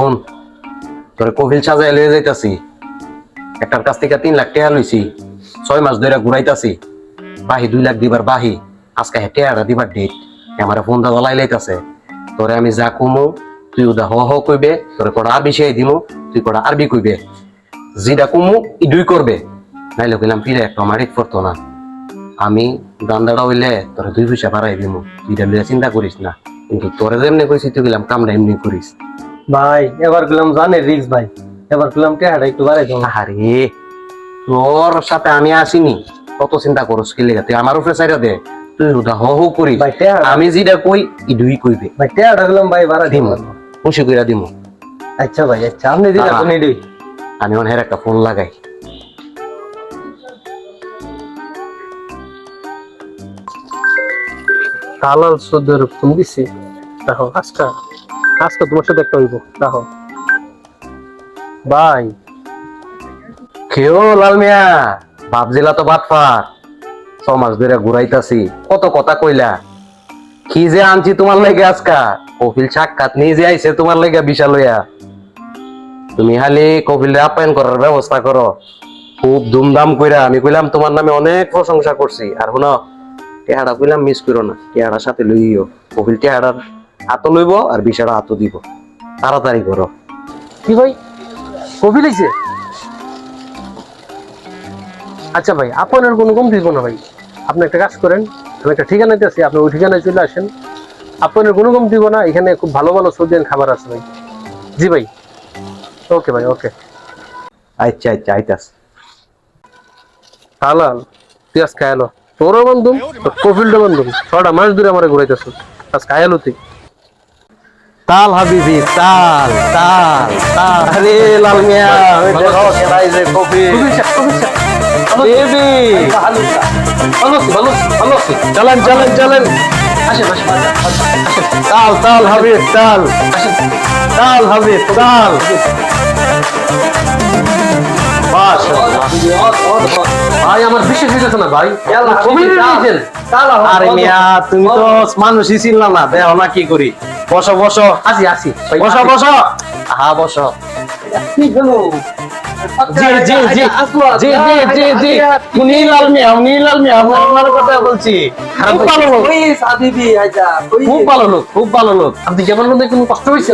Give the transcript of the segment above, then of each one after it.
Phone তোরে কবিল সাজায় লয়ে যাইতাছি। একটার কাছ থেকে তিন লাখ টাকা লইছি, ছয় মাস ধরে ঘুরাইতাছি। বাহি দুই লাখ দিবার বাহি, আজকে হে টাকাটা দিবার ডেট আমার ফোন দা জ্বলাই লাইতাছে। তোরে আমি যা কমু, তুই ওদা হ হ কইবে, তোরে কটা আরবি শিখাই দিমু, তুই কটা আরবি কইবে। যেটা কমু, ইডুই করবে। নাইলে কইলাম, ফিরে একটা মারিত পড়তো না। আমি দান্দাটা হইলে তোরে দুই পয়সা বাড়াই দিমু। তুই চিন্তা করিস না। কিন্তু তোরে যেমনি কইছি, তুই গেলাম কামটা এমনি করিস। ভাই এবার গেলাম জানে রিক্স ভাই। এবার গেলাম টেহাটা একটু বাড়াই দাও আরে তোর সাথে আমি আসিনি। কত চিন্তা করস কি লেগে? তুই আমার উপরে চাইরা দে। তুই উদা হ হু করিস। ভাই টেহাটা আমি যেটা কই ইডুই কইবে। ভাই টেহাটা গেলাম ভাই বাড়াই দিম খুশি কইরা দিমু। আচ্ছা ভাই আচ্ছা আপনি দিলে। আপনি দিই আমি অনেক একটা ফোন লাগাই। হালাল সদ্যের ফোন দিছি। দেখো আজকা আজকে তোমার সাথে একটা হইব। দেখো ভাই খেও, লাল মিয়া। বাপজিলা তো বাটফার ছ মাস ধরে ঘুরাইতাছি। কত কথা কইলা। কি যে আনছি তোমার লাগে আজকা? কপিল সাক্ষাৎ নিজে আইছে তোমার লাগে বিশাল লইয়া তুমি খালি কপিল আপ্যায়ন করার ব্যবস্থা করো। খুব ধুমধাম কইরা আমি কইলাম, তোমার নামে অনেক প্রশংসা করছি। আর শুনো, টেহাড়া কইলাম মিস করো না। টেহাড়ার সাথে লইও। কপিল টেহাড়ার হাতও লইব আর বিশাড়া হাতও দিব। তাড়াতাড়ি করো। কি ভাই? কবি লাইছে আচ্ছা ভাই আপনার কোনো কম দিব না ভাই। আপনি একটা কাজ করেন আমি একটা ঠিকানা দিতেছি আপনি ওই ঠিকানায় চলে আসেন। আপনার কোনো কম দিব না এখানে খুব ভালো ভালো সৌদিয়ান খাবার আছে ভাই। জি ভাই। ওকে ভাই ওকে। আচ্ছা আচ্ছা আইতাস হালাল তুই আজ খায়ালো তোরও বন্ধু তোর কফিলটা বন্ধু। ছটা মাস ধরে আমার ঘুরাইতেছ। আজ খায়ালো তুই। তাল হাবিবি তাল তাল তাল আরে লাল মিয়া কফি বেবি ভালো ভালো ভালো। চলেন চলেন চলেন তাল তাল হাবিব তাল। তাল হাবিব তাল ভাই আমার বিশ্বাস হইতেছে না ভাই। দিয়েছেন। আরে মিয়া তুমি তো মানুষই চিনলা না দেও না কি করি বসো বসো। আসি আসি। বসো। বসো। হ্যাঁ বসো। কি হলো? জি জি জি। জি জি জি জি। উনি লাল মিয়া উনি লাল মিয়া আপনার আমার কথা বলছি। খুব ভালো লোক। খুব ভালো লোক খুব ভালো লোক। আপনি কেমন মধ্যে কোনো কষ্ট হয়েছে?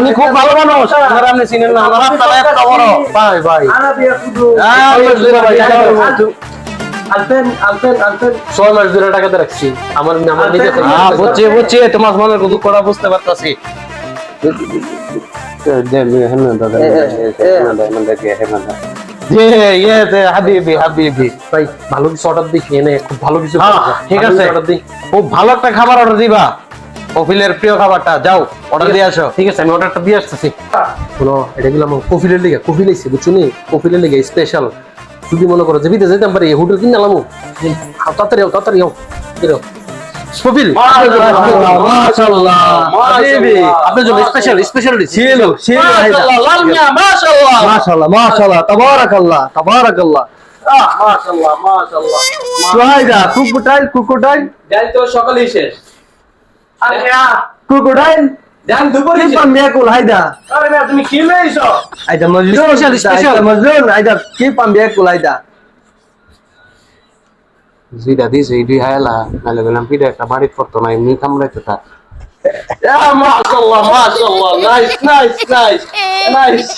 উনি খুব ভালো মানুষ। আমার আপনি চিনেন না ভাই ভাই, ছয় মাস ধরে টাকাতে রাখছি। আমার আমার নিজে হ্যাঁ, বুঝছি বুঝছি তোমার মনের কথা করা বুঝতে পারতাছি। জি ইয়ে যে হাবিবি হাবিবি। ভাই ভালো কিছু অর্ডার দিই এনে খুব ভালো কিছু হ্যাঁ, ঠিক আছে। খুব ভালো একটা খাবার অর্ডার দিবা। কপিলের প্রিয় খাবারটা যাও অর্ডার দিয়ে আসো। ঠিক আছে আমি অর্ডারটা দিয়ে আসতেছি। শোনো এটা গেলাম কফিলের লিগে কফি লাইছে বুঝছ নি কফিলের লিগে স্পেশাল যদি মনে করো যে বিদেশ যেতাম পারি হোটেল কিনে আলামু তাড়াতাড়ি হোক তাড়াতাড়ি হোক হাবিবি আপনার জন্য স্পেশাল স্পেশাল ছিল ছিল মাশাআল্লাহ, লাল মিয়া, মাশাআল্লাহ। মাশাআল্লাহ মাশাআল্লাহ তাবারাকাল্লাহ তাবারাকাল্লাহ। মাশাআল্লাহ, মাশাআল্লাহ। সোহাইদা কুকুটাইল কুকুটাইল ডাল তো সকালেই শেষ। কুকুটাইল ডাল দুপুরে শেষ মিয়াকুল হাইদা আরে মিয়া, তুমি কি লইছো আইদা মজনুন Special, special. আইদা মজনুন আইদা কি পাম মিয়াকুল হাইদা জিদা দিছে ইডি হায়লা নালে গেলাম পিডা একটা বাড়ি করতো না এমনি কামড়াইতে তা মাশাআল্লাহ মাশাআল্লাহ নাইস নাইস নাইস নাইস